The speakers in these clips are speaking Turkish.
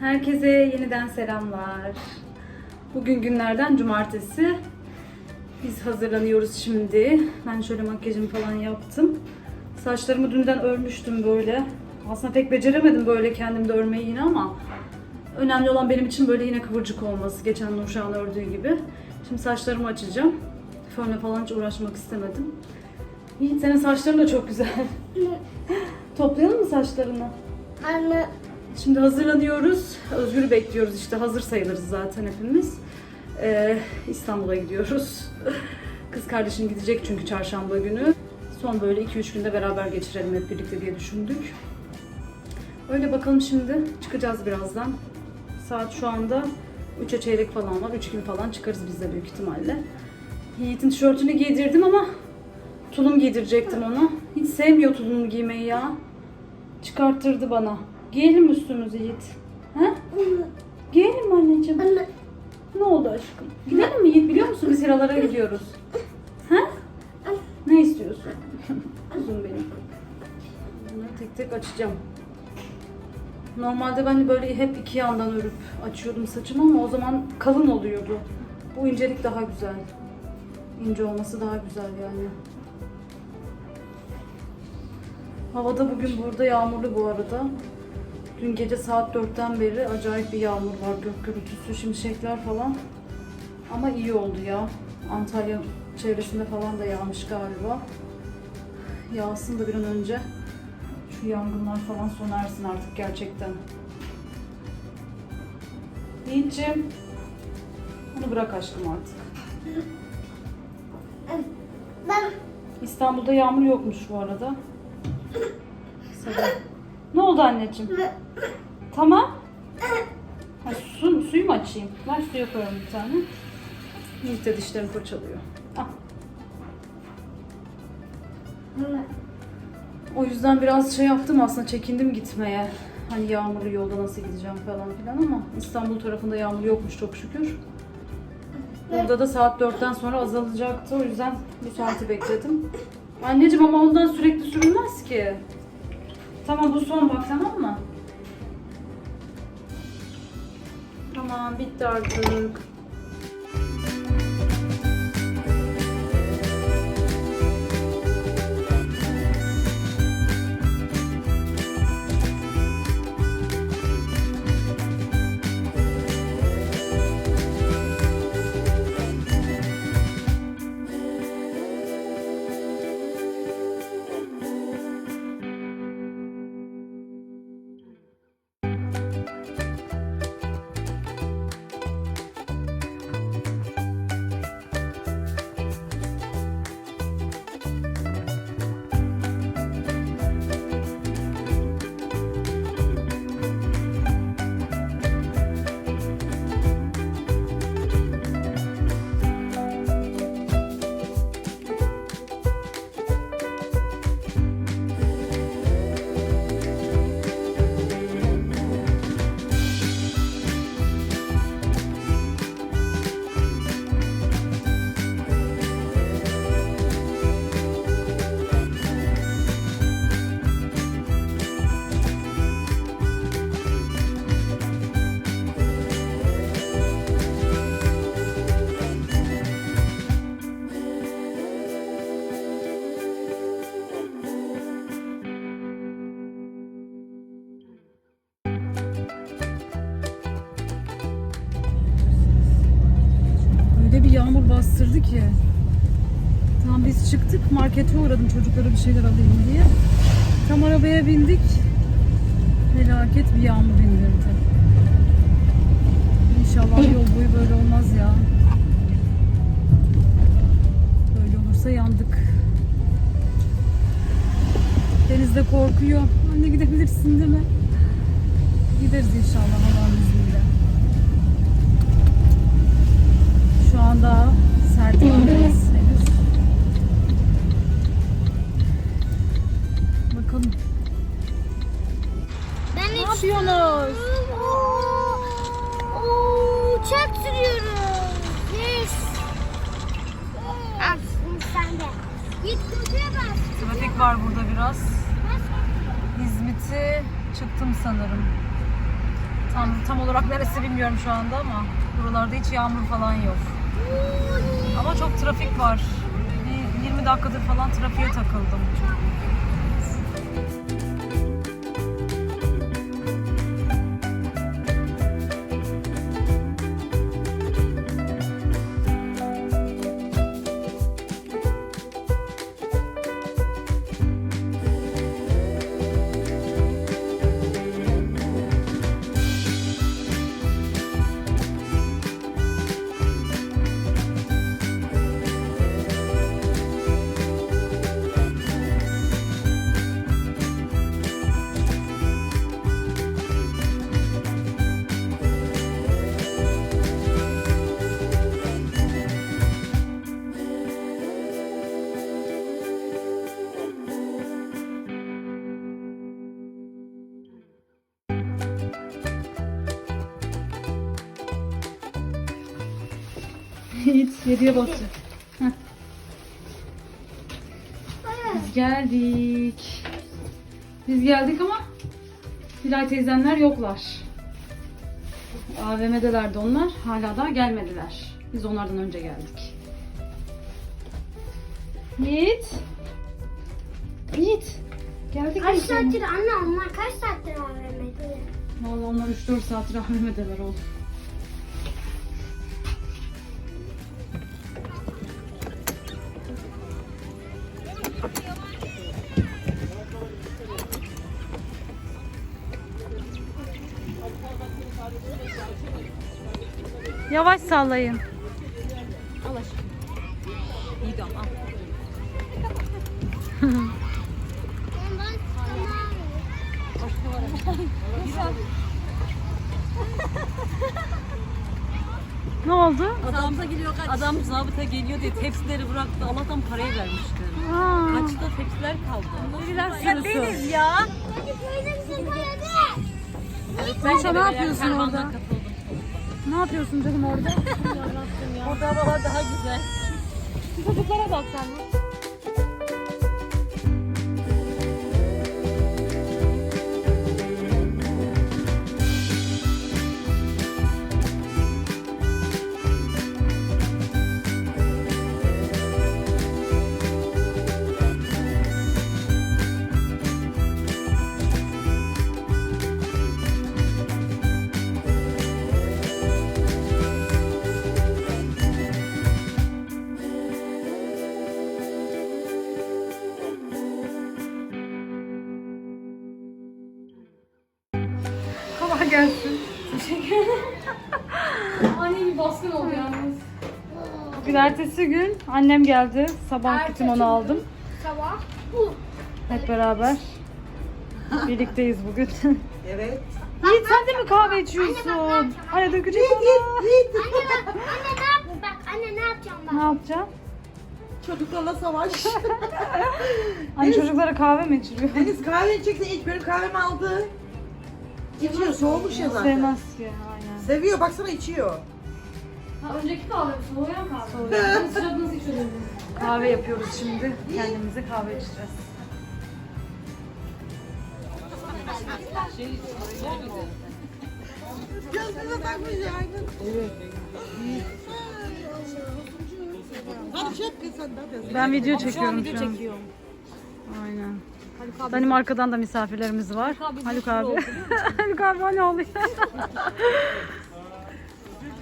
Herkese yeniden selamlar. Bugün günlerden cumartesi. Biz hazırlanıyoruz şimdi. Ben şöyle makyajımı falan yaptım. Saçlarımı dünden örmüştüm böyle. Aslında pek beceremedim böyle kendimde örmeyi yine ama önemli olan benim için böyle yine kıvırcık olması. Geçen Nurşah'ın ördüğü gibi. Şimdi saçlarımı açacağım. Fönle falan hiç uğraşmak istemedim. Yiğit senin saçların da çok güzel. Toplayalım mı saçlarını? Anne. Şimdi hazırlanıyoruz. Özgür'ü bekliyoruz işte. Hazır sayılırız zaten hepimiz. Ee, İstanbul'a gidiyoruz. Kız kardeşim gidecek çünkü çarşamba günü. Son böyle 2-3 günde beraber geçirelim hep birlikte diye düşündük. Öyle bakalım şimdi. Çıkacağız birazdan. Saat şu anda 3'e çeyrek falan var. 3 gün falan çıkarız biz de büyük ihtimalle. Yiğit'in tişörtünü giydirdim ama tulum giydirecektim ona. Hiç sevmiyor tulumu giymeyi ya. Çıkarttırdı bana. Giyelim üstümüzü Yiğit. Ha? Giyelim mi anneciğim? Anne. Ne oldu aşkım? Gidelim mi Yiğit? Biliyor musun biz Hiralara gidiyoruz. Ha? Ne istiyorsun? Kuzum benim. Bunları tek tek açacağım. Normalde ben böyle hep iki yandan örüp açıyordum saçımı ama o zaman kalın oluyordu. Bu incelik daha güzel. İnce olması daha güzel yani. Havada bugün burada yağmurlu bu arada. Dün gece saat 4'ten beri acayip bir yağmur var. Gök gürültüsü, şimşekler falan. Ama iyi oldu ya. Antalya çevresinde falan da yağmış galiba. Yağsın da bir an önce şu yangınlar falan sona ersin artık gerçekten. Yiğit'ciğim, onu bırak aşkım artık. Ben. İstanbul'da yağmur yokmuş bu arada. Sabah. Ne oldu anneciğim? Tamam. Ha, su, suyu mu açayım? Ver suya koyalım bir tane. Yiğit de dişlerini fırçalıyor. Al. Anne. O yüzden biraz şey yaptım aslında çekindim gitmeye. Hani yağmurlu yolda nasıl gideceğim falan filan ama İstanbul tarafında yağmur yokmuş çok şükür. Burada da saat 4'ten sonra azalacaktı o yüzden bu saati bekledim. Anneciğim ama ondan sürekli sürülmez ki. Tamam bu son bak tamam mı? Tamam bitti artık. Bastırdı ki. Tam biz çıktık markete uğradım çocuklara bir şeyler alayım diye. Tam arabaya bindik. Felaket bir yağmur indirdi. İnşallah yol boyu böyle olmaz ya. Böyle olursa yandık. Deniz de korkuyor. Anne gidebilirsin değil mi? Gideriz inşallah Allah'ın izniyle. Şu anda Bakalım. Ben Ne yapıyorsunuz? Oo, oo, uçak sürüyoruz. Yes. Al şimdi sen de. Git kötüye bak. Trafik var burada biraz. İzmit'i çıktım sanırım. Tam, tam olarak neresi bilmiyorum şu anda ama buralarda hiç yağmur falan yok. Ama çok trafik var. Bir 20 dakikadır falan trafiğe takıldım. Hiç yediye basacak. Heh. Biz geldik. Biz geldik ama Hilal teyzemler yoklar. AVM'delerdi onlar. Hala da gelmediler. Biz onlardan önce geldik. Yiğit. Yiğit. Geldik Kaç saattir anne onlar kaç saattir AVM'de? Vallahi onlar 3-4 saattir AVM'deler oğlum. Yavaş sallayın. İyi de ama. Ne oldu? Adam, adam zabıta geliyor diye tepsileri bıraktı. Allah'tan parayı vermişler. Aa, Kaçta tepsiler kaldı. Bilgiler sürüsü. ya. Hadi böyle bize koyadı. Sen ne yapıyorsun orada? Ne yapıyorsun canım orada? Orada havalar daha güzel. Çocuklara bak sen. Bugün ertesi gün annem geldi. Sabah gittim onu aldım. Sabah bu. Hep beraber. Birlikteyiz bugün. Evet. Yiğit sen de mi kahve içiyorsun? Anne dökecek onu. Anne bak anne ne yap bak anne ne yapacağım Ne bak. yapacaksın? Çocuklarla savaş. Anne çocuklara kahve mi içiriyor? Deniz kahve içeceksin ilk benim kahvemi aldı. İçiyor soğumuş ya zaten. Sevmez ki aynen. Seviyor baksana içiyor. Ha, önceki kahve soğuyan kahve. Bunu sıcak nasıl? Kahve yapıyoruz şimdi. Kendimize kahve içeceğiz. Gözüne bakmış aynen. Evet. Hadi çek kız sen de hadi. Ben video çekiyorum şu an. çekiyorum. Aynen. Benim arkadan da misafirlerimiz var. Haluk abi. Haluk abi ne oluyor?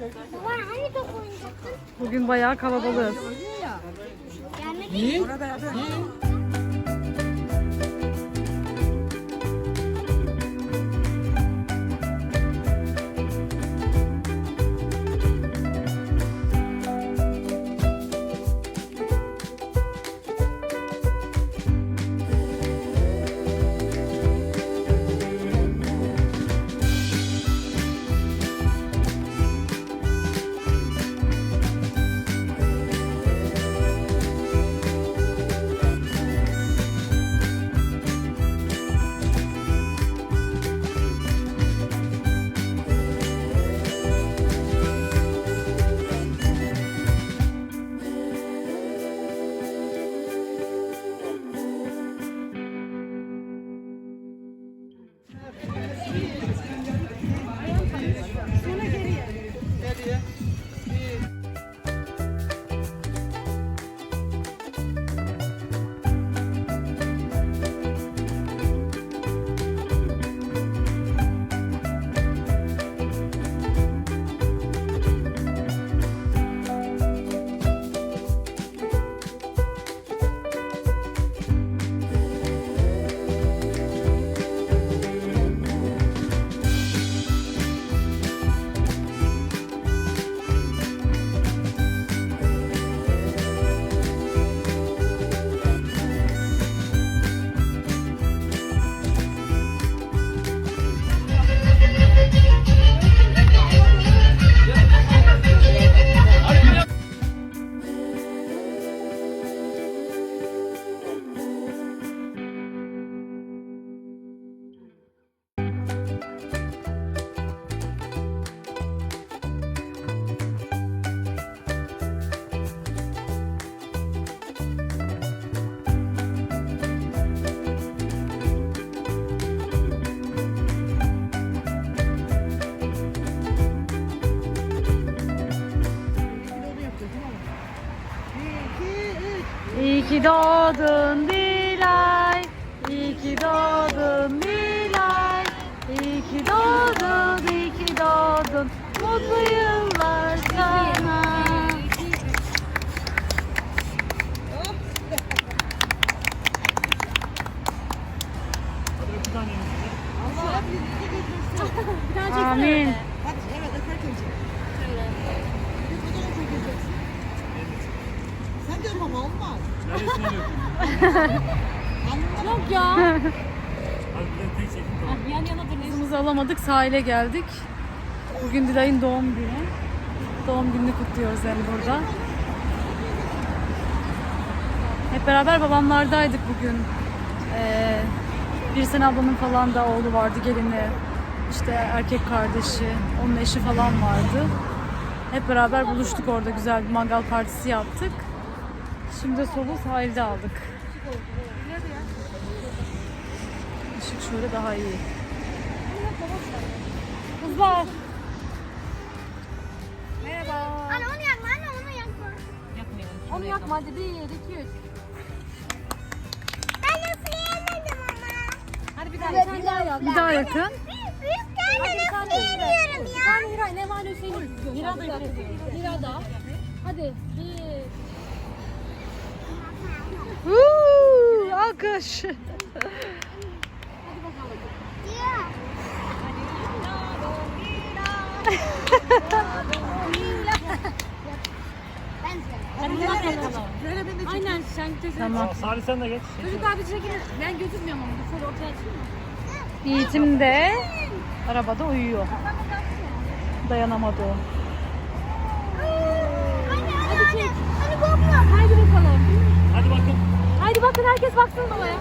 Baba hani top oynayacaktın? Bugün bayağı kalabalığız. Gelmedi. Orada hadi. Ki doğdun, iyi ki doğdun. Mutlu yıllar sana. Amin. Hadi evet öperken çek. Bir fotoğraf çekeceksin. Sen de ama olmaz. Yok ya. Yan yana. Kızımızı alamadık, sahile geldik. Bugün Dilay'ın doğum günü. Doğum gününü kutluyoruz hem burada. Hep beraber babamlardaydık bugün. Ee, bir sene ablamın falan da oğlu vardı, gelini. İşte erkek kardeşi, onun eşi falan vardı. Hep beraber buluştuk orada güzel bir mangal partisi yaptık. Şimdi solu sahilde aldık. Şöyle daha iyi. Kızlar. Merhaba. Anne onu yakma anne onu yakma. Onu yakma hadi. Bir, iki, üç. Ben üfleyemedim ama. Hadi bir daha. Bir tane daha yak. Bir daha yakın. Tane üfleyemiyorum Bir ya. tane Hira. Ne var Hüseyin? Hira da Hira da. Hadi. Bir. Uuu, alkış. Ya. Ben Hadi bir bakalım. Aynen sen teyze. Tamam. Salih sen de geç. Çocuk abi çekin. Ben gözükmüyorum ama. Dur şöyle ortaya açayım mı? Yiğitim de arabada uyuyor. Dayanamadı o. Hadi çek. Hadi kokla. Haydi bakalım. Hadi bakın. Haydi bakın herkes baksın babaya.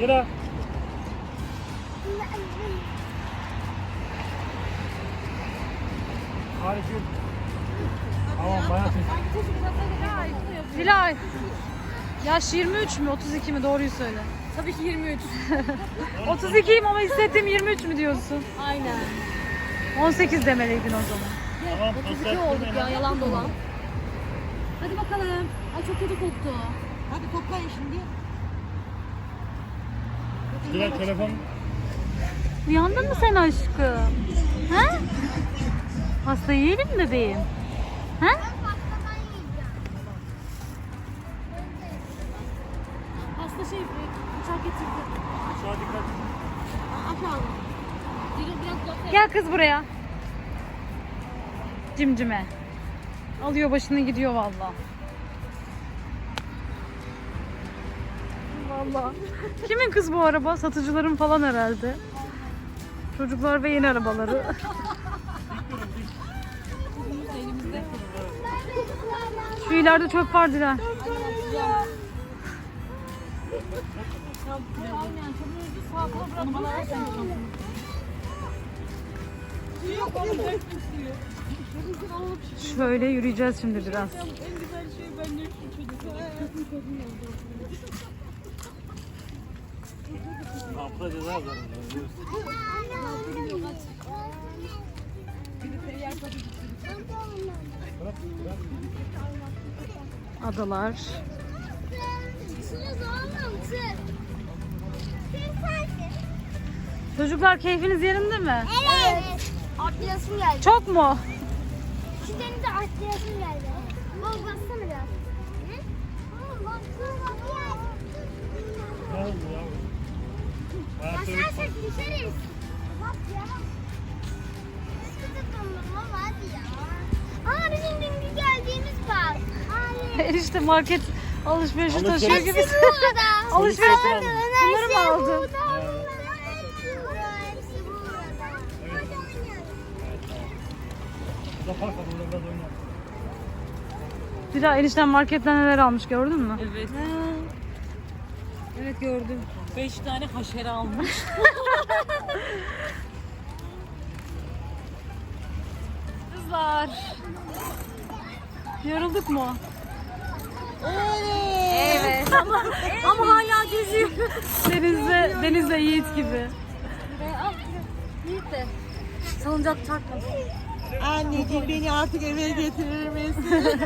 Yürü. Harika. Tamam bayağı. Dilay. Yaş 23 mü 32 mi doğruyu söyle. Tabii ki 23. 32'yim ama hissettiğim 23 mü diyorsun? Aynen. 18 demeliydin o zaman. Tamam. 32 olduk ya yalan dolan. Hadi bakalım. Ay çok kötü koktu. Hadi koklayın şimdi. Dilek telefon. Uyandın mı sen aşkım? Ha? Pasta yiyelim mi bebeğim? Ha? Hasta şey uçak getirdi. Aşağı dikkat. Aşağı. Gel kız buraya. Cimcime. Alıyor başını gidiyor valla. Valla. Kimin kız bu araba? Satıcıların falan herhalde. Çocuklar ve yeni arabaları. Şu ileride çöp var Dilan. Şöyle yürüyeceğiz şimdi biraz. Hafıza ceza sensin. Çocuklar keyfiniz yerinde mi? Evet. Atlayasım geldi. Çok mu? Şu denize atlayasım geldi. Bol bassana biraz. Basarsak düşeriz. Bak ya. Sıkı tutalım ama hadi ya. Aa bizim geldiğimiz park. Enişte market alışverişi Alışveriş. taşıyor gibi. Hepsi burada. Alışveriş Hepsi burada. Bunları mı aldın? Dila enişten marketten neler almış gördün mü? Evet. Evet gördüm. 5 tane haşere almış. Kızlar. Yorulduk mu? Evet. ama, ama hala geziyor. Denizde, denizde Yiğit gibi. Yiğit de. Salıncak çarpmasın. Anneciğim beni artık eve getirir misin?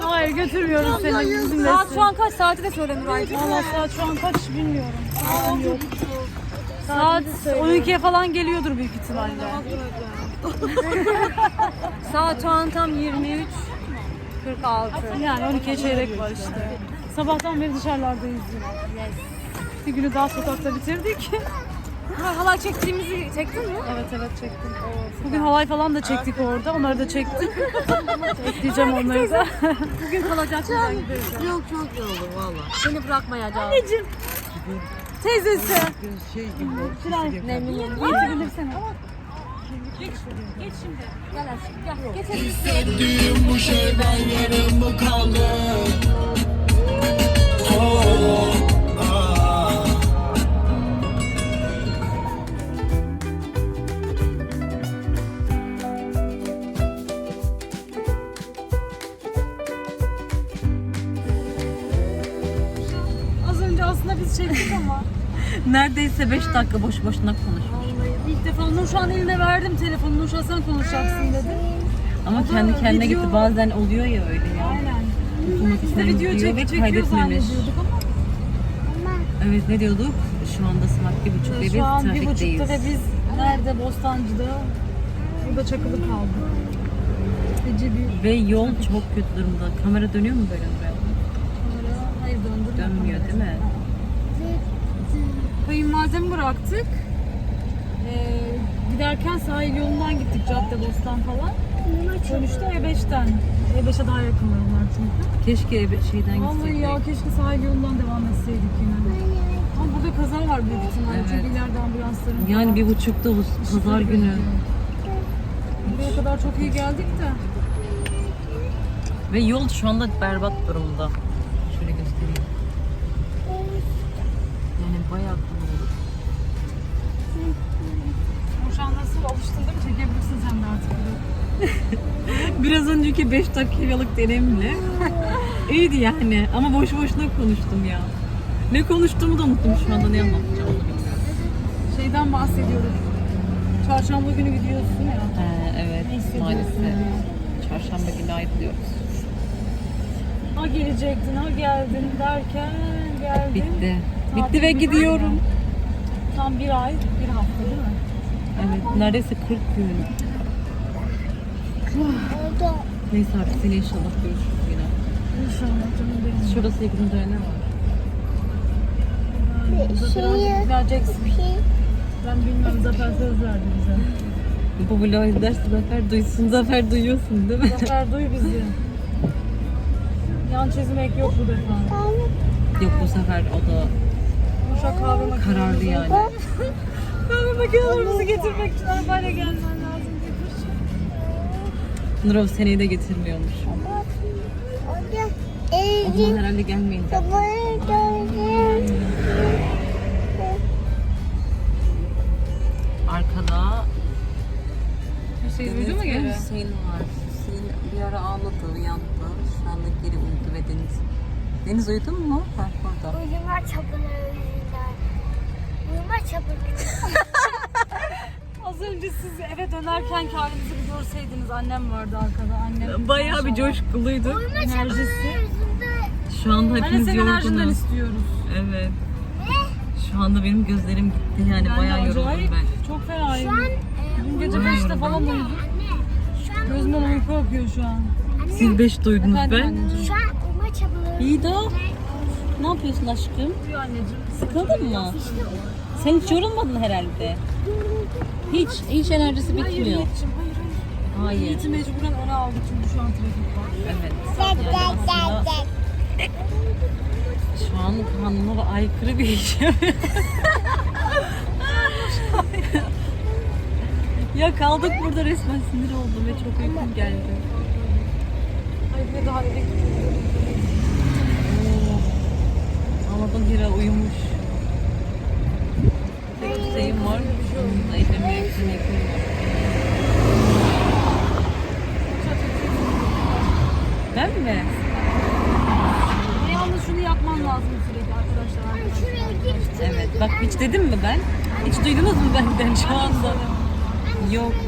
Hayır götürmüyorum seni bizimle. Saat şu an kaç saati de söyle Nuray'cığım. Valla saat şu an kaç bilmiyorum. Saat yok. Saat 12'ye falan geliyordur büyük ihtimalle. Saat şu an tam 23 46. Yani 12'ye çeyrek var işte. Sabahtan beri dışarılardayız. Bir günü daha sokakta bitirdik. Ha, halay çektiğimizi çektin mi? Evet evet çektim. Bugün halay falan da çektik orada. Onları da çektik. Ekleyeceğim onları da. Bugün ben gideriz. Yok çok yoruldum valla. Seni bırakmayacağım. Teyzesi. Şey gibi. Ne milyon? Geç şimdi. Gel aşkım gel. Geç Hissettiğim bu şeyden yarım mı kaldı? Oh, ah. Az önce aslında biz çektik ama. Neredeyse 5 dakika boş boşuna konuş. İlk defa Nur şu an eline verdim telefonu. Nur sen konuşacaksın dedi. Ama kendi kendine video- gitti. Bazen oluyor ya öyle ya. Aynen. Oturmak Biz de video diyor çek, çekiyor kaydetmemiş. zannediyorduk ama Evet ne diyorduk? Şu anda saat bir buçuk ve biz şu an bir buçukta ve biz nerede? Bostancı'da. Burada çakılı kaldık. Ece bir Ve yol çok kötü durumda. Kamera dönüyor mu böyle buraya? kamera. Hayır döndürme. Dönmüyor değil mi? Kayınvalidemi bıraktık. Ee, giderken sahil yolundan gittik cadde bostan falan. Dönüşte E5'ten. E5'e daha yakınlar onlar çünkü. Keşke eve- şeyden Vallahi gitseydik. ya keşke sahil yolundan devam etseydik yine. Ama burada kaza var büyük ihtimalle. Evet. Çünkü ileride ambulansların Yani falan. bir buçukta bu pazar günü. Buraya kadar çok iyi geldik de. Ve yol şu anda berbat durumda. Alıştın değil mi? Çekebilirsin sen de artık. Biraz önceki 5 dakikalık denemle iyiydi yani ama boş boşuna konuştum ya. Ne konuştuğumu da unuttum şu anda ne anlatacağım. Şeyden bahsediyoruz. Çarşamba günü gidiyorsun ya. Ee, evet maalesef. Çarşamba günü ayrılıyoruz. Ha gelecektin, ha geldin derken geldin. Bitti. Tatil Bitti ve bitti. gidiyorum. Tam bir ay, bir hafta değil mi? Evet neredeyse 40 gün. Neyse artık seni inşallah görüşürüz yine. İnşallah canım benim. Sevgilin döner var. Şeyi. Geleceksin. Ben bilmiyorum Zafer söz verdi bize. Bu vlogu izlerse Zafer duysun. Zafer duyuyorsun değil mi? Zafer duy bizi. Yan çizmek yok bu defa. Yok bu sefer o da Uşak kahve makinesi. kararlı yani. Makinelerimizi getirmek için arabayla gelmen lazım diye. Nurov seneyi de getirmiyormuş. O zaman herhalde gelmeyince. Arkada Hüseyin uyudu mu geri? Hüseyin var. Hüseyin bir ara ağladı, uyandı. Şu anda geri uyudu ve Deniz. Deniz uyudun mu? Ha, burada. Uyuma çabalarıyla. Uyuma çabalarıyla. Önce siz eve dönerken ki halinizi bir görseydiniz. Annem vardı arkada. Annem Bayağı bir coşkuluydu. Enerjisi. Şu anda Hani hepimiz senin enerjinden yorgunuz. istiyoruz. Evet. Şu anda benim gözlerim gitti yani Ben bayağı yoruldum acayip ben. Çok. Şu an e, Dün gece uyuma- 5'te falan uyudum. Anne. Şu an Gözümden uyku akıyor şu an. Siz beş duydunuz Efendim ben. anneciğim. Şu an uyuma çabaları. İyi de ne yapıyorsun aşkım? Uyuyor anneciğim. Sıkıldın mı? Sen hiç yorulmadın herhalde. Hiç, hiç enerjisi Hayır bitmiyor. Yiğit'ciğim hayır hayır. Hayır. Yiğit'i mecburen öne aldık çünkü şu an trafik var. Evet. Aslında şu an kanuna aykırı bir iş. ya kaldık burada resmen sinir oldum ve çok uykum geldi. Hayır ve daha eve gidiyoruz. Anladım Hira uyumuş. Tek şeyim var. Onun da ellerimi yakın yakın var. Ben mi? Ve yalnız şunu yapman lazım sürekli arkadaşlar. Şuraya gir. Evet. Bak hiç